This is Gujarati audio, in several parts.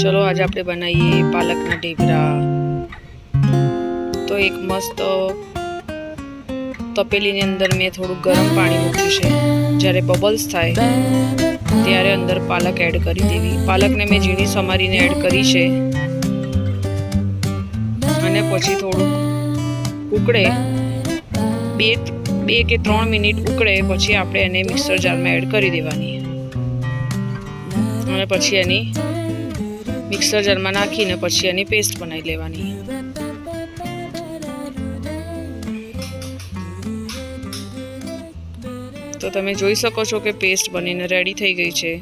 ચલો, આજે આપણે બનાવીએ પાલકના ઢેબરા. તો એક મસ્ત તપેલીની અંદર મેં થોડું ગરમ પાણી મૂક્યું છે. જ્યારે બબલ્સ થાય, ત્યારે અંદર પાલક એડ કરી દેવી. પાલકને મેં ઝીણી સમારીને એડ કરી છે. અને પછી થોડુંક ઉકળે. બે બે કે ત્રણ મિનિટ ઉકળે, પછી આપણે એને મિક્સર જારમાં એડ કરી દેવાની. અને પછી એની મિક્સર જારમાં નાખીને પછી એની પેસ્ટ બનાવી લેવાની. તો તમે જોઈ શકો છો કે પેસ્ટ બનીને રેડી થઈ ગઈ છે.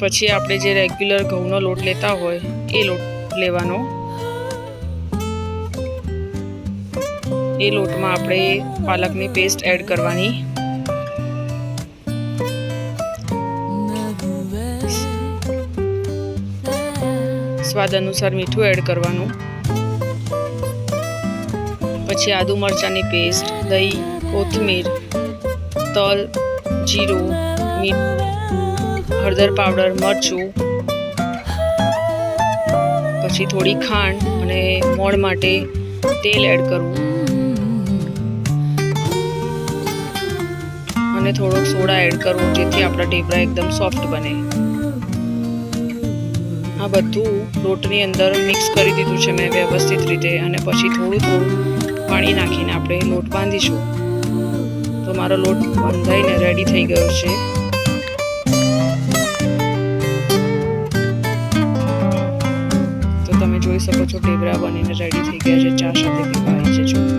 પછી આપણે જે રેગ્યુલર ઘઉંનો લોટ લેતા હોય, એ લોટ લેવાનો. એ લોટમાં આપણે પાલકની પેસ્ટ એડ કરવાની. સ્વાદ અનુસાર મીઠું એડ કરવાનું. પછી આદુ મરચાંની પેસ્ટ દહીં, કોથમીર, તલ, જીરું, મીઠ, હળદર પાવડર, મરચું, પછી થોડી ખાંડ અને મોણ માટે તેલ એડ કરવું. અને થોડોક સોડા એડ કરવો જેથી આપણા ઢેબરા એકદમ સોફ્ટ બને. આ બધું લોટની અંદર મિક્સ કરી દીધું છે મેં વ્યવસ્થિત રીતે અને પછી થોડું થોડું પાણી નાખીને આપણે લોટ બાંધીશું. તો મારો લોટ બંધાઈને રેડી થઈ ગયો છે. તો તમે જોઈ શકો છો ઢેબરા બનીને રેડી થઈ ગયા છે. ચા સાથે પીવાય છે જજો.